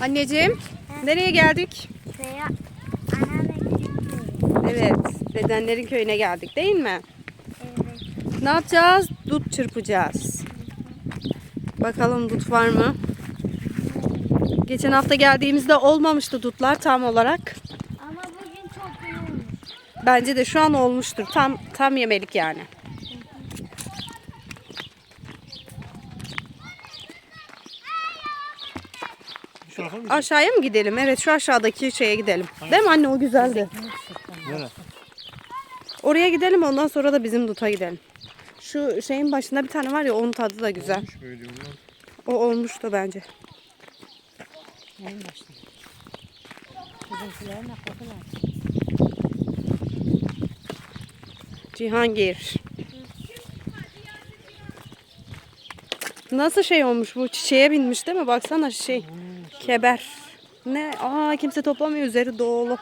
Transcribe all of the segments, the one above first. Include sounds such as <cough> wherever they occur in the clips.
Anneciğim nereye geldik? Gidiyor. Evet dedenlerin köyüne geldik değil mi? Evet. Ne yapacağız? Dut çırpacağız. Bakalım dut var mı? Geçen hafta geldiğimizde olmamıştı dutlar tam olarak. Ama bugün çok iyi olmuş. Bence de şu an olmuştur. Tam tam yemelik yani. Tarafa mı? Aşağıya mı gidelim? Evet şu aşağıdaki şeye gidelim. Değil mi anne o güzeldi. Nere? Oraya gidelim ondan sonra da bizim duta gidelim. Şu şeyin başında bir tane var ya onun tadı da güzel. Olmuş böyle. O olmuştu bence. En başta. Bizimkilerin akrabalar. Cihangir. Nasıl şey olmuş bu çiçeğe binmiş değil mi? Baksana şey keber. Ne? Aa kimse toplamıyor üzeri dolu.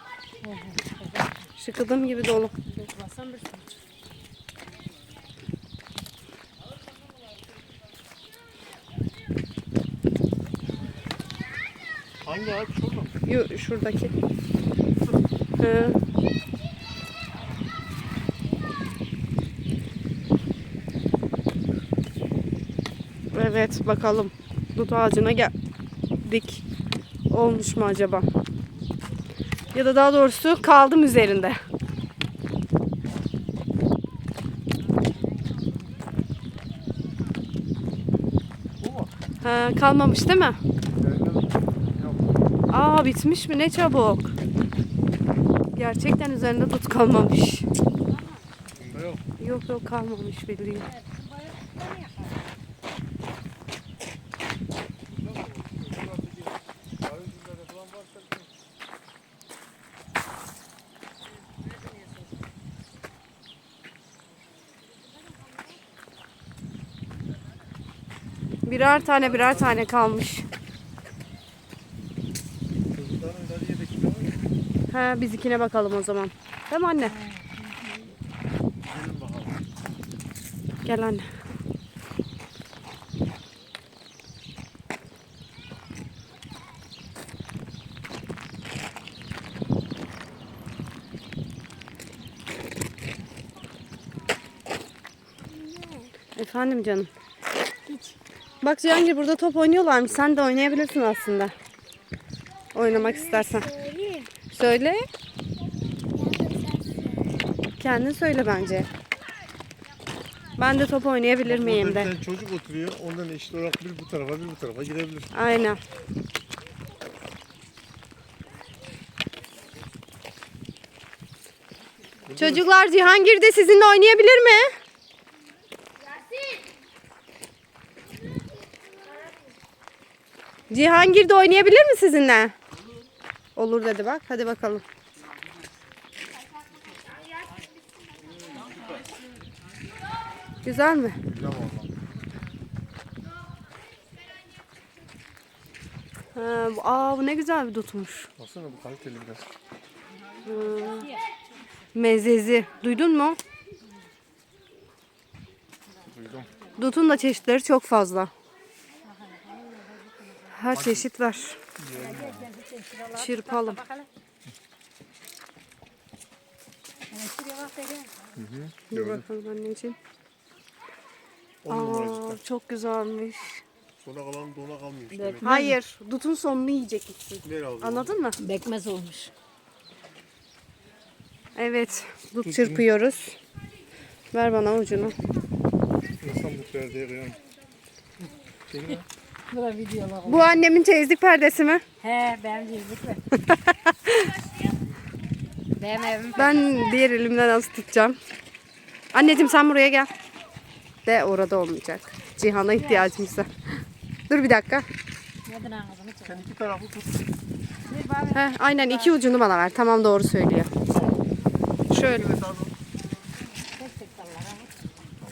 Şıkıdım gibi dolu. Hangi ağaç şurada mı? Yo, şuradaki. Hı. Evet bakalım. Dut ağacına geldik. Olmuş mu acaba? Ya da daha doğrusu kaldım üzerinde. Ha, kalmamış değil mi? Aa bitmiş mi? Ne çabuk. Gerçekten üzerinde dut kalmamış. Yok yok kalmamış bildiğin. Birer tane birer tane kalmış. Ha bizikine bakalım o zaman. Değil mi anne? Gel anne. Efendim canım. Bak Cihangir burada top oynuyorlarmış. Sen de oynayabilirsin aslında. Oynamak istersen. Söyle. Kendin söyle bence. Ben de top oynayabilir miyim de. bir çocuk oturuyor. Ondan eşit olarak bir bu tarafa bir bu tarafa gidebilir. Aynen. Çocuklar Cihangir de sizinle oynayabilir mi? Cihangir de oynayabilir mi sizinle? Olur dedi bak. Hadi bakalım. Güzel mi? Güzel. Ha, bu- aa bu ne güzel bir dutmuş. Baksana bu kaliteli biraz. Mezezi. Duydun mu? Duydum. Dutun da çeşitleri çok fazla. Her çeşit var. Çırpalım. Bir Gördüm. bakalım anneciğim. On numara Aa, cidden. çok güzelmiş. Sona kalan dona kalmıyor. işte. Hayır, dutun sonunu yiyeceksin. Ver abi. Anladın mı? Bekmez olmuş. Evet, dut çırpıyoruz. Ver bana ucunu. İnsan bu perdeye kıyam. Çekil lan. Bu da videolar. Bu annemin çeyizlik perdesi mi? He benim cizlik mi? <laughs> benim evim. Ben diğer elimden nasıl tutacağım? Anneciğim sen buraya gel. De orada olmayacak. Cihan'a ihtiyacımız var. Dur bir dakika. Neden ağzını çek? Sen iki tarafı tut. Heh, aynen iki ucunu bana ver. Tamam doğru söylüyor. Şöyle.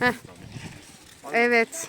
Ama. Evet.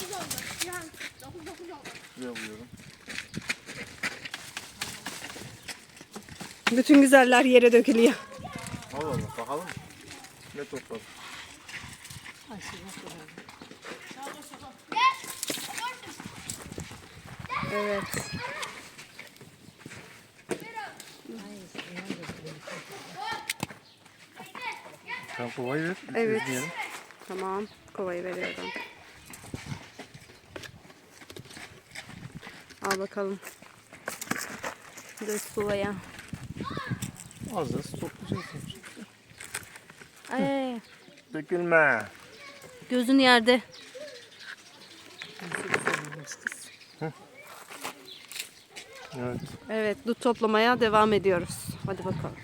9 9 oldu. Cihan 9 9 oldu. Buraya vuruyorum. Bütün güzeller yere dökülüyor. Allah Allah bakalım. Ne topladım? Evet. Sen kovayı ver. Evet. izleyelim. Tamam. Kovayı veriyorum. Al bakalım. Dök kovaya. Az az toplayacaksın. Ay, Dökülme. gözün yerde. Evet. Evet, dut toplamaya devam ediyoruz. Hadi bakalım.